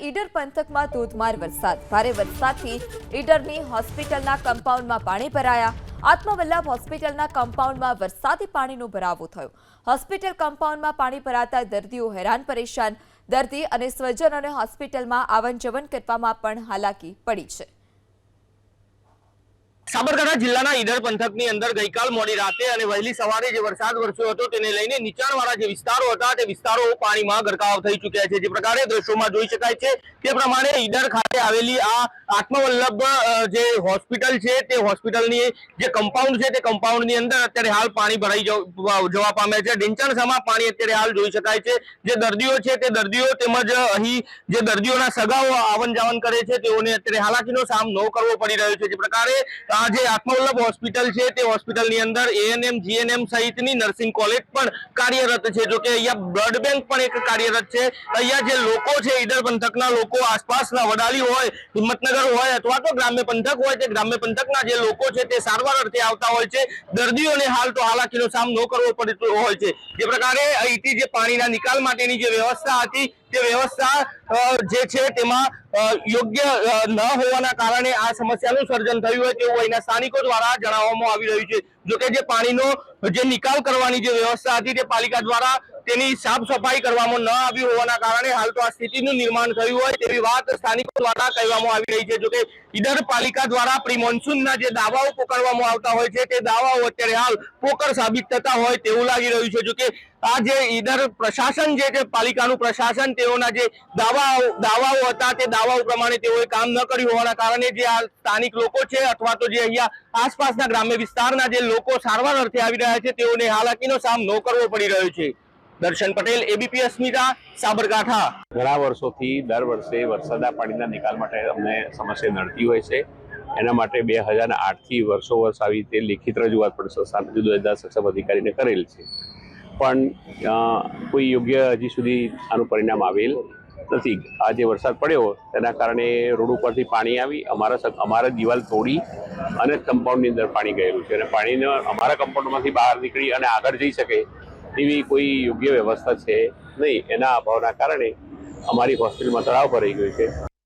ઈડર પંથકમાં ધોધમાર વરસાદ. ભારે વરસાદથી ઈડરની હોસ્પિટલના કમ્પાઉન્ડમાં પાણી ભરાયા. આત્મવલ્લભ હોસ્પિટલના કમ્પાઉન્ડમાં વરસાદી પાણીનો ભરાવો થયો. હોસ્પિટલ કમ્પાઉન્ડમાં પાણી ભરાતા દર્દીઓ હેરાન, પરેશાન. દર્દી અને સ્વજનોને હોસ્પિટલમાં આવન જવન કરવામાં પણ હાલાકી પડી છે. સાબરકાંઠા જિલ્લાના ઈડર પંથકની અંદર ગઈકાલ મોડી રાતે અને વહેલી સવારે જે વરસાદ વરસ્યો હતો તેને લઈને નીચાણવાળા જે વિસ્તારો હતા તે વિસ્તારો પાણીમાં ગરકાવ થઈ ચૂક્યા છે. જે પ્રકારે દ્રશ્યોમાં જોઈ શકાય છે તે પ્રમાણે ઈડર ખાતે આવેલી આ આત્મવલ્લભ જે હોસ્પિટલ છે તે હોસ્પિટલની જે કમ્પાઉન્ડ છે તે કમ્પાઉન્ડની અંદર અત્યારે હાલ પાણી ભરાઈ જવ- પામ્યા છે. ઢીંચણસામાં પાણી અત્યારે હાલ જોઈ શકાય છે. જે દર્દીઓ છે તે દર્દીઓ તેમજ અહીં જે દર્દીઓના સગાઓ આવન જાવન કરે છે તેઓને અત્યારે હાલાકીનો સામનો કરવો પડી રહ્યો છે. જે પ્રકારે આ જે આત્મવલ્લભ હોસ્પિટલ છે, તે હોસ્પિટલની અંદર એએનએમ જીએનએમ સહિતની નર્સિંગ કોલેજ પણ કાર્યરત છે. જો કે અહીંયા બ્લડ બેંક પણ એક કાર્યરત છે. અહીંયા જે લોકો છે, ઈડર પંથકના લોકો, આસપાસના વડાલી હોય, હિંમતનગર હોય અથવા તો ગ્રામ્ય પંથક હોય, તે ગ્રામ્ય પંથકના જે લોકો છે, તે સારવાર અર્થે આવતા હોય છે. દર્દીઓને હાલ તો હાલાકીનો સામનો કરવો પડતો હોય છે. જે પ્રકારે અહીંથી જે પાણીના નિકાલ માટેની જે વ્યવસ્થા હતી તે વ્યવસ્થા જે છે તેમાં યોગ્ય ન હોવાના કારણે આ સમસ્યાનું સર્જન થયું હોય તેવું અહીંના સ્થાનિકો દ્વારા જણાવવામાં આવી રહ્યું છે. જોકે જે પાણીનો જે નિકાલ કરવાની જે વ્યવસ્થા હતી તે પાલિકા દ્વારા તેની સાફ સફાઈ કરવામાં ન આવી હોવાના કારણે હાલ તો આ સ્થિતિનું નિર્માણ થયું હોય તેવી વાત સ્થાનિકો દ્વારા કહેવામાં આવી રહી છે. જોકે ઈડર પાલિકા દ્વારા પ્રી મોન્સૂનના જે દાવાઓ પોકારવામાં આવતા હોય છે, તે દાવાઓ અત્યારે હાલ પોકર સાબિત થતા હોય તેવું લાગી રહ્યું છે. જોકે આ જે ઈડર પ્રશાસન જે છે, પાલિકાનું પ્રશાસન, તેઓના જે દાવાઓ દાવાઓ હતા તે દાવાઓ પ્રમાણે તેઓએ કામ ન કર્યું હોવાના કારણે જે આ સ્થાનિક લોકો છે અથવા તો જે અહીંયા આસપાસના ગ્રામ્ય વિસ્તારના જે લોકો સારવાર અર્થે આવી રહ્યા છે. તેઓને હાલાકીનો સામનો કરવો પડી રહ્યો છે. દર્શન પટેલ એબીપી અસ્મિતા સાબરકાંઠા. ઘણા વર્ષોથી દર વર્ષે વરસાદના પાણીના નિકાલ માટે અમને સમસ્યા નડતી હોય છે. એના માટે બે હજાર આઠથી વર્ષો વર્ષ આવી રીતે લેખિત રજૂઆત પણ સંસ્થાન જુદા જુદા સક્ષમ અધિકારીને કરેલ છે. પણ કોઈ યોગ્ય હજી સુધી આનું પરિણામ આવેલ નથી. આ જે વરસાદ પડ્યો, તેના કારણે રોડ ઉપરથી પાણી આવી, અમારા અમારા દિવાલ તોડી અને કમ્પાઉન્ડની અંદર પાણી ગયેલું છે. અને પાણીને, અમારા કમ્પાઉન્ડમાંથી બહાર નીકળી અને આગળ જઈ શકે એવી કોઈ યોગ્ય વ્યવસ્થા છે નહીં. એના અભાવના કારણે અમારી હોસ્પિટલમાં તળાવ ભરાઈ ગયું છે.